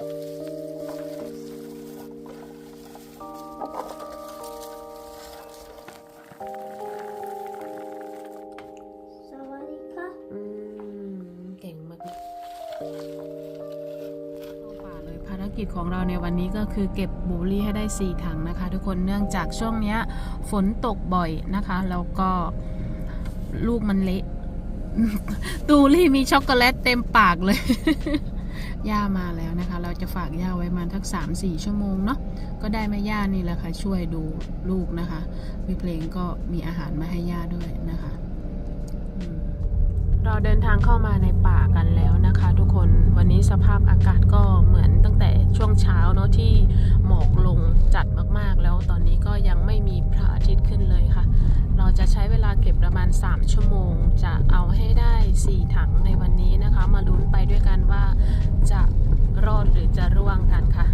สวัสดีค่ะอืมเก่งมากเข้าป่าเลยภารกิจของเราในวันนี้ก็คือเก็บบูร์รี่ให้ได้ 4 ถังนะคะ ทุกคนเนื่องจากช่วงเนี้ย ฝนตกบ่อยนะคะ แล้วก็ลูกมันเละ ตูรี่มีช็อกโกแลตเต็มปากเลย ย่ามาแล้วนะคะ เราจะฝากย่าไว้มาทัก 3-4 ชั่วโมงเนาะก็ได้แม่ย่านี่แหละค่ะ ช่วยดูลูกนะคะพี่เพลงก็มีอาหารมาให้ย่าด้วยนะคะ เราเดินทางเข้ามาในป่ากันแล้วนะคะ ทุกคนวันนี้สภาพอากาศก็เหมือนตั้งแต่ช่วงเช้าเนาะที่หมอกลงจัดมากๆ แล้วตอนนี้ก็ยังไม่มีพระอาทิตย์ขึ้นเลยค่ะ จะใช้เวลาเก็บประมาณ 3 ชั่วโมง จะเอาให้ได้ 4 ถังในวันนี้นะคะ มาลุ้นไปด้วยกันว่าจะรอดหรือจะร่วงกันค่ะ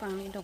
ฟังนี้ด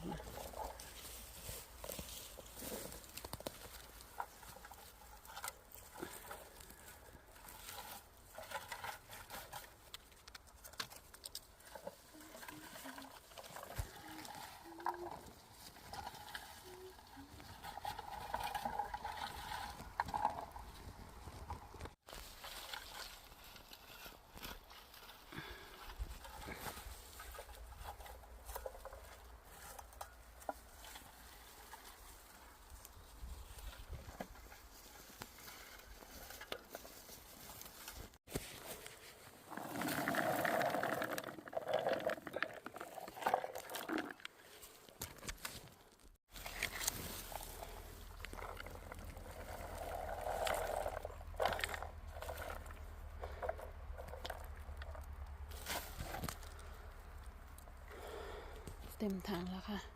ต็มถังแล้วค่ะ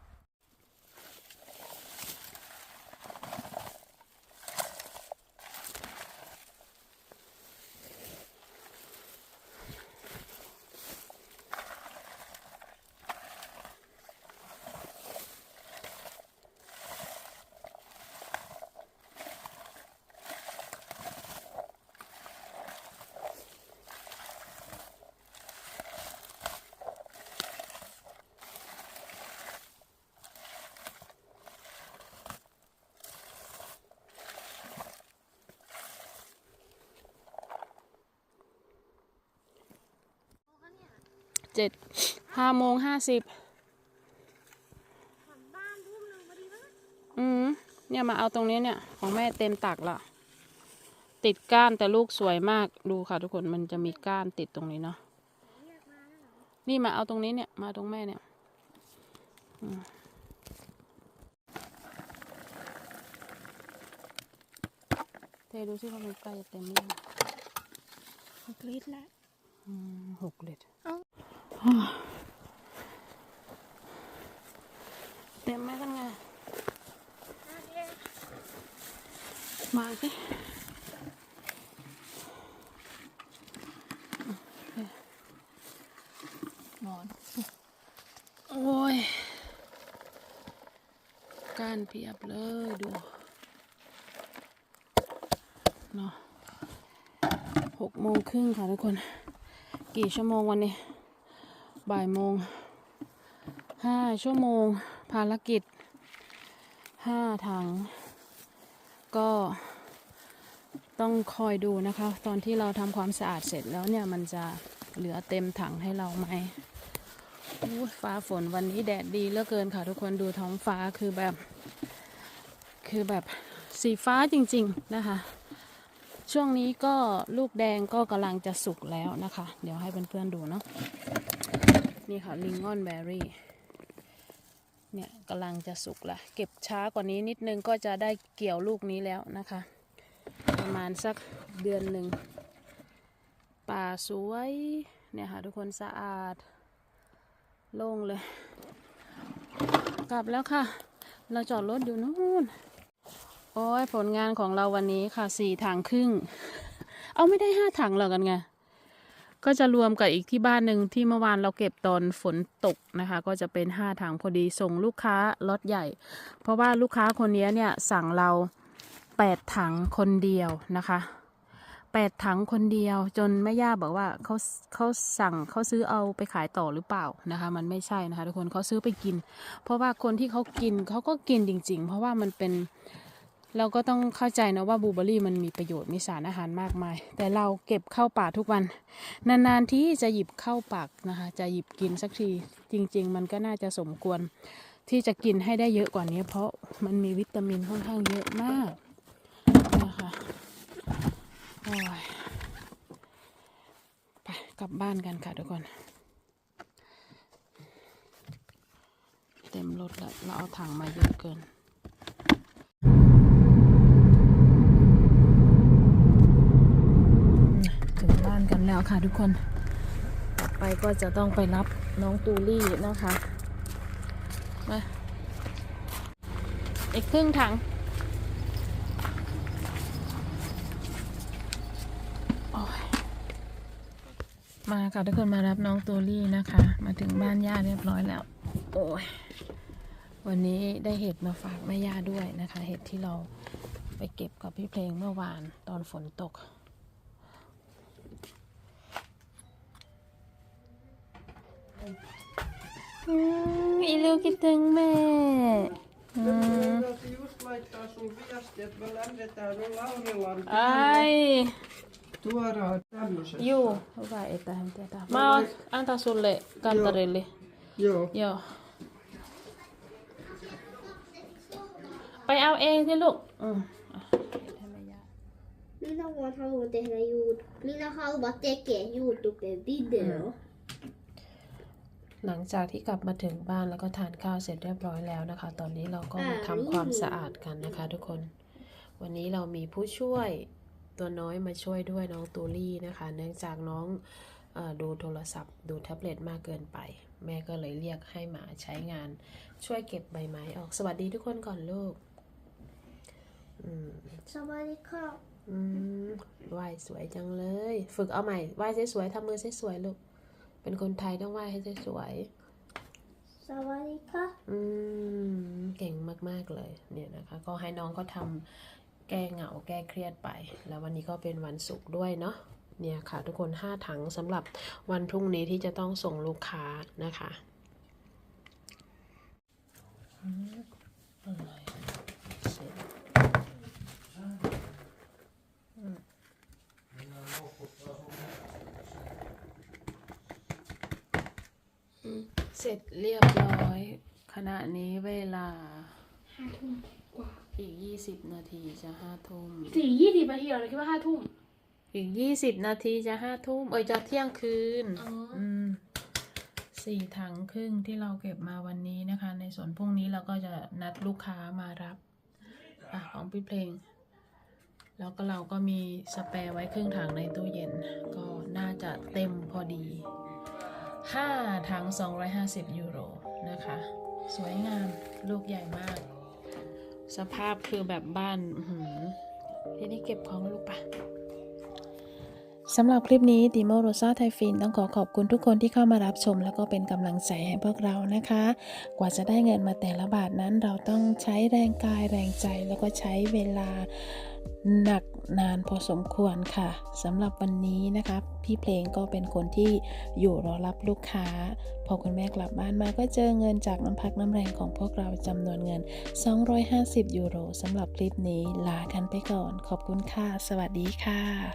จ็ดห้าโมงห้าสิบบ้านทุ่มหนึ่งพอดีมั้ยอืมเนี่ยมาเอาตรงนี้เนี่ย ของแม่เต็มตักละติดก้านแต่ลูกสวยมากดูค่ะทุกคนมันจะมีก้านติดตรงนี้เนาะนี่มาเอาตรงนี้เนี่ยมาตรงแม่เนี่ยอืมเทดูสิว่ามันใกล้จะเต็มหรือยังหกลิตรแล้วอืมหกลิตร เอ้า เต็มไหมกันไง ห้าเดือน มาสินอน โอ้ย กานเพียบเลยดูเนาะหกโมงครึ่งค่ะทุกคน กี่ชั่วโมงวันนี้ บ่ายโมงห้าชั่วโมง ภารกิจห้าถัง ก็ ต้องคอยดูนะคะ ตอนที่เราทำความสะอาดเสร็จแล้วเนี่ยมันจะเหลือเต็มถังให้เราไหมฟ้าฝนวันนี้แดดดีเหลือเกินค่ะทุกคนดูท้องฟ้าคือแบบ คือแบบสีฟ้าจริง ๆนะคะ ช่วงนี้ก็ลูกแดงก็กำลังจะสุกแล้วนะคะ เดี๋ยวให้เพื่อนๆดูเนาะนี่ค่ะลิงออนแบร์รี่เนี่ยกำลังจะสุกละเก็บช้ากว่านี้นิดนึงก็จะได้เกี่ยวลูกนี้แล้วนะคะ ประมาณสักเดือนหนึ่ง ป่าสวย เนี่ยค่ะทุกคนสะอาด โล่งเลย กลับแล้วค่ะ เราจอดรถอยู่นู่น โอ้ยผลงานของเราวันนี้ค่ะสี่ถังครึ่ง เอาไม่ได้ห้าถังหรอกกันไง ก็จะรวมกับอีกที่บ้านหนึ่งที่เมื่อวานเราเก็บตอนฝนตกนะคะ ก็จะเป็นห้าถังพอดีส่งลูกค้าล็อตใหญ่ เพราะว่าลูกค้าคนนี้เนี่ยสั่งเรา แปดถังคนเดียวนะคะแปดถังคนเดียวจนแม่ย่าบอกว่าเขาเขาสั่งเขาซื้อเอาไปขายต่อหรือเปล่านะคะ มันไม่ใช่นะคะทุกคนเขาซื้อไปกิน เพราะว่าคนที่เขากินเขาก็กินจริง ๆ เพราะว่ามันเป็นเราก็ต้องเข้าใจนะว่าบลูเบอรี่มันมีประโยชน์มีสารอาหารมากมาย แต่เราเก็บเข้าปากทุกวัน นานๆที่จะหยิบเข้าปากนะคะ จะหยิบกินสักทีจริง ๆ มันก็น่าจะสมควรที่จะกินให้ได้เยอะกว่านี้ เพราะมันมีวิตามินค่อนข้างเยอะมาก ไปกลับบ้านกันค่ะทุกคน เต็มรถแล้วเราเอาถังมาเยอะเกินถึงบ้านกันแล้วค่ะทุกคนต่อไปก็จะต้องไปรับน้องตูลี่นะคะมาอีกครึ่งถังโอ้ย มาค่ะทุกคนมารับน้องตูลี่นะคะ มาถึงบ้านย่าเรียบร้อยแล้ว โอ้ยวันนี้ได้เห็ดมาฝากแม่ย่าด้วยนะคะ เห็ดที่เราไปเก็บกับพี่เพลงเมื่อวานตอนฝนตกอืมอีลูกคิดถึงแม่อื ม Täytyy just laittaa sun viesti, että me lähdetään nyt Laurilan ไอ้ tuodaan tämmöiset. ยู hyvä että hän tietää mä oon antaa sulle kantarille Joo. joo ไปเอาเองสิลูกอืมอะให้แม่ย่า Minä vaan haluan tehdä juut. Minä haluan tekee YouTube-video. หลังจากที่กลับมาถึงบ้านแล้วก็ทานข้าวเสร็จเรียบร้อยแล้วนะคะ ตอนนี้เราก็มาอ่าทำความสะอาดกันนะคะ ทุกคน วันนี้เรามีผู้ช่วย ตัวน้อยมาช่วยด้วยน้องตูลี่นะคะ เนื่องจากน้องเออดูโทรศัพท์ ดูแท็บเล็ตมากเกินไป แม่ก็เลยเรียกให้มาใช้งานช่วยเก็บใบไม้ออกสวัสดีทุกคนก่อนลูกอืม Sawadika. อืมไหว้สวยจังเลย ฝึกเอาใหม่ไหว้สวยๆทำมือสวยๆลูกเป็นคนไทยต้องไหว้ให้สวยๆ Sawadika. อืมเก่งมากๆเลยเนี่ยนะคะ ก็ให้น้องเขาทำ แก้เหงาแก้เครียดไป แล้ววันนี้ก็เป็นวันศุกร์ด้วยเนาะเนี่ยค่ะ ทุกคน 5 ถังสำหรับวันพรุ่งนี้ที่จะต้องส่งลูกค้านะคะอืมอร่อยเสร็จเสร็จเรียบร้อย ขณะนี้เวลา อีก20นาทีจะห้าทุ่มสี่ยี่สิบนาทีเหรอคิดว่าห้าทุ่มอีก20นาทีจะห้าทุ่มเอ้ยจะเที่ยงคืนอ๋ออืมสี่ถังครึ่งที่เราเก็บมาวันนี้นะคะ ในส่วนพรุ่งนี้เราก็จะนัดลูกค้ามารับอะของพี่เพลง แล้วก็เราก็มีสเปรย์ไว้ครึ่งถังในตู้เย็น ก็น่าจะเต็มพอดี5ถัง250 ยูโรนะคะ สวยงาม ลูกใหญ่มาก สภาพคือแบบบ้านทีนี้เก็บของลูกปะ สำหรับคลิปนี้ติโมโรซาไทฟินต้องขอขอบคุณทุกคนที่เข้ามารับชม แล้วก็เป็นกำลังใจให้พวกเรานะคะ กว่าจะได้เงินมาแต่ละบาทนั้นเราต้องใช้แรงกายแรงใจ แล้วก็ใช้เวลาหนักนานพอสมควรค่ะสำหรับวันนี้นะคะ พี่เพลงก็เป็นคนที่อยู่รอรับลูกค้า พอคุณแม่กลับบ้านมาก็เจอเงินจากน้ำพักน้ำแรงของพวกเราจำนวนเงิน 250 ยูโรสำหรับคลิปนี้ลากันไปก่อน ขอบคุณค่ะ สวัสดีค่ะ